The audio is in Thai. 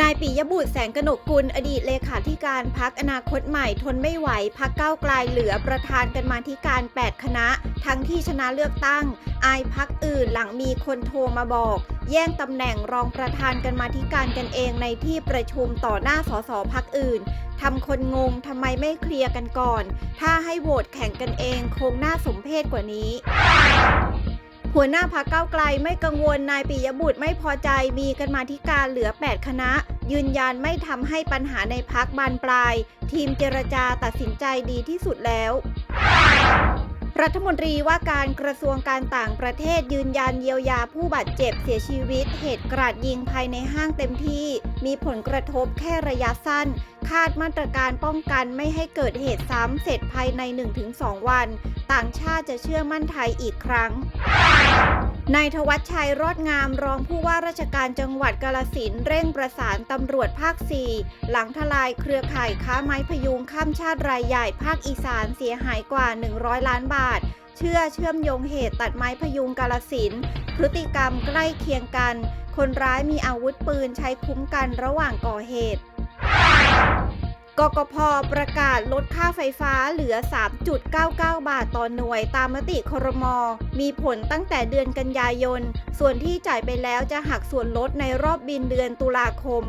นายปิยบุตรแสงกนกกุล อดีตเลขาธิการพักอนาคตใหม่ทนไม่ไหวพักเก้าไกลเหลือประธานกันมาธิการ 8 คณะ ทั้งที่ชนะเลือกตั้ง อายพักอื่นหลังมีคนโทรมาบอก แย่งตำแหน่งรองประธานกันมาธิการกันเองในที่ประชุมต่อหน้าสสพักอื่นทำคนงงทำไมไม่เคลียร์กันก่อน ถ้าให้โหวตแข่งกันเองคงน่าสมเพชกว่านี้ หัวหน้าพักเก้าไกลไม่กังวลนายปิยบุตรไม่พอใจมีกันมาธิการเหลือ 8 คณะ ยืนยันไม่ทำให้ปัญหาในพักบานปลาย ทีมเจรจาตัดสินใจดีที่สุดแล้ว รัฐมนตรีว่าการกระทรวงการต่างประเทศยืนยันเยียวยาผู้บาดเจ็บเสียชีวิต เหตุกราดยิงภายในห้างเต็มที่ มีผลกระทบแค่ระยะสั้น คาดมาตรการป้องกันไม่ให้เกิดเหตุซ้ำเสร็จภายใน 1-2 วัน ต่างชาติจะเชื่อมั่นไทยอีกครั้ง นายธวัชชัยรอดงามรองผู้ว่าราชการจังหวัดกาลสินเร่งประสานตำรวจภาค 4 หลังทลายเครือข่ายค้าไม้พยุงข้ามชาติรายใหญ่ภาคอีสานเสียหายกว่า 100 ล้านบาท เชื่อเชื่อมโยงเหตุตัดไม้พยุงกาลสินพฤติกรรมใกล้เคียงกัน คนร้ายมีอาวุธปืนใช้คุ้มกันระหว่างก่อเหตุ กกพประกาศลดค่าไฟฟ้าเหลือ 3.99 บาทต่อหน่วยตามมติครม มีผลตั้งแต่เดือนกันยายน ส่วนที่จ่ายไปแล้วจะหักส่วนลดในรอบบินเดือนตุลาคม